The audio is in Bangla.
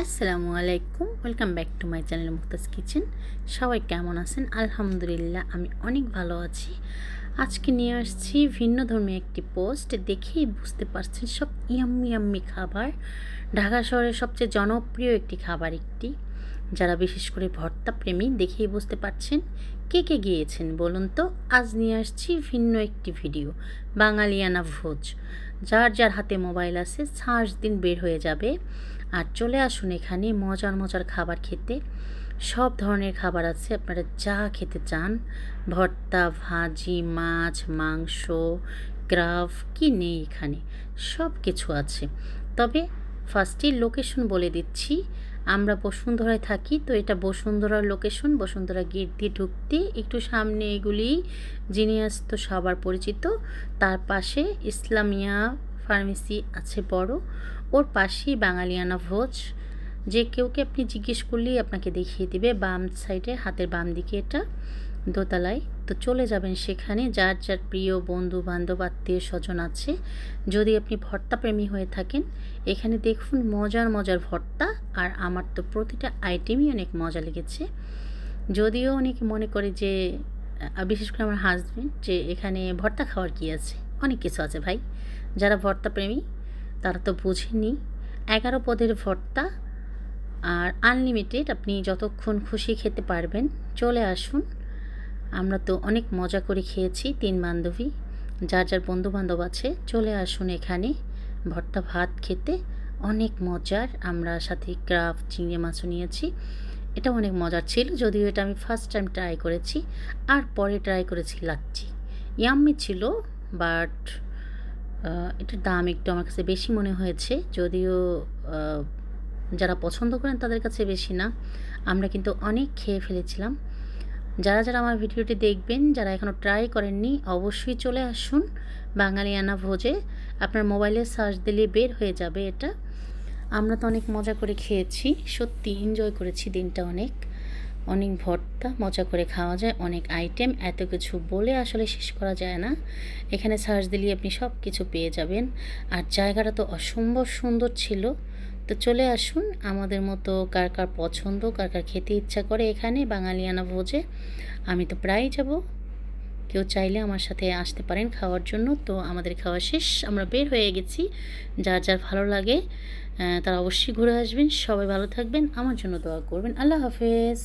আসসালামু আলাইকুম welcome back to my channel Mukta's kitchen সবাই কেমন আছেন? আলহামদুলিল্লাহ, আমি অনেক ভালো আছি। আজকে নিয়ে আসছি ভিন্ন ধর্মী একটি পোস্ট দেখেই বুঝতে পারছেন সব ইয়াম্মি ইয়াম্মি খাবার। ঢাকা শহরের সবচেয়ে জনপ্রিয় একটি খাবার একটি। যারা বিশেষ করে ভর্তা প্রেমী দেখেই বুঝতে পারছেন কে কে গিয়েছেন, বলুন তো। আজ নিয়ে আসছি ভিন্ন একটি ভিডিও, বাঙালিয়ানা ভোজ। যার যার হাতে মোবাইল আছে সার্চ দিন বের হয়ে যাবে। আর চলে আসুন এখানে মজার মজার খাবার খেতে। সব ধরনের খাবার আছে, আপনারা যা খেতে চান। ভর্তা, ভাজি, মাছ, মাংস, গ্রাফ, কি নেই এখানে সব কিছু আছে। তবে ফার্স্টে লোকেশন বলে দিচ্ছি আমরা বসুন্ধরায় থাকি, তো এটা বসুন্ধরার লোকেশন বসুন্ধরা গেট দিয়ে ঢুকতে একটু সামনে এগুলি জিনিয়াস তো সবার পরিচিত। তার পাশে ইসলামিয়া ফার্মেসি আছে বড়, ওর পাশেই বাঙালিয়ানা ভোজ। যে কেউকে আপনি জিজ্ঞেস করলেই আপনাকে দেখিয়ে দিবে, বাম সাইডে হাতের বাম দিকে এটা। দোতলায়। তো চলে যাবেন সেখানে। যার যার প্রিয় বন্ধু বান্ধব আত্মীয় স্বজন আছে, যদি আপনি ভর্তা প্রেমী হয়ে থাকেন, এখানে দেখুন মজার মজার ভর্তা আর আমার তো প্রতিটা আইটেমই অনেক মজা লেগেছে। যদিও অনেকে মনে করে যে বিশেষ করে আমার হাজব্যান্ড যে এখানে ভর্তা খাওয়ার কী আছে? অনেক কিছু আছে ভাই। যারা ভর্তা প্রেমী তারা তো বোঝেনি এগারো পদের ভর্তা আর আনলিমিটেড আপনি যতক্ষণ খুশি খেতে পারবেন, চলে আসুন। আমরা তো অনেক মজা করে খেয়েছি, তিন বান্ধবী। যার যার বন্ধু বান্ধব আছে, চলে আসুন এখানে। ভর্তা ভাত খেতে অনেক মজার, আমরা সাথে ক্রাফ চিংড়ি মাছও নিয়েছি। এটা অনেক মজার ছিল, যদিও এটা আমি ফার্স্ট টাইম ট্রাই করেছি, আর পরে ট্রাই করেছি লাচ্ছি। ইয়াম্মি ছিল বাট এটার দাম একটু আমার কাছে বেশি মনে হয়েছে, যদিও যারা পছন্দ করেন তাদের কাছে বেশি না। আমরা কিন্তু অনেক খেয়ে ফেলেছিলাম। যারা যারা আমার ভিডিওটি দেখবেন, যারা এখনও ট্রাই করেননি, অবশ্যই চলে আসুন বাঙালিয়ানা ভোজে। আপনার মোবাইলে সার্চ দিলে বের হয়ে যাবে এটা। আমরা তো অনেক মজা করে খেয়েছি। সত্যি এনজয় করেছি দিনটা অনেক। অনেক ভর্তা, মজা করে খাওয়া যায়, অনেক আইটেম এত কিছু বলে আসলে শেষ করা যায় না। এখানে সার্চ দিলে আপনি সব কিছু পেয়ে যাবেন। আর জায়গাটা তো অসম্ভব সুন্দর ছিল। তো চলে আসুন আমাদের মতো কার কার পছন্দ, কার কার খেতে ইচ্ছা করে এখানে বাঙালিয়ানা ভোজে। আমি তো প্রায় যাব। কেউ চাইলে আমার সাথে আসতে পারেন খাওয়ার জন্য। তো আমাদের খাওয়া শেষ। আমরা বের হয়ে গেছি। যার যার ভালো লাগে তারা অবশ্যই ঘুরে আসবেন। সবাই ভালো থাকবেন। আমার জন্য দোয়া করবেন। আল্লাহ হাফেজ।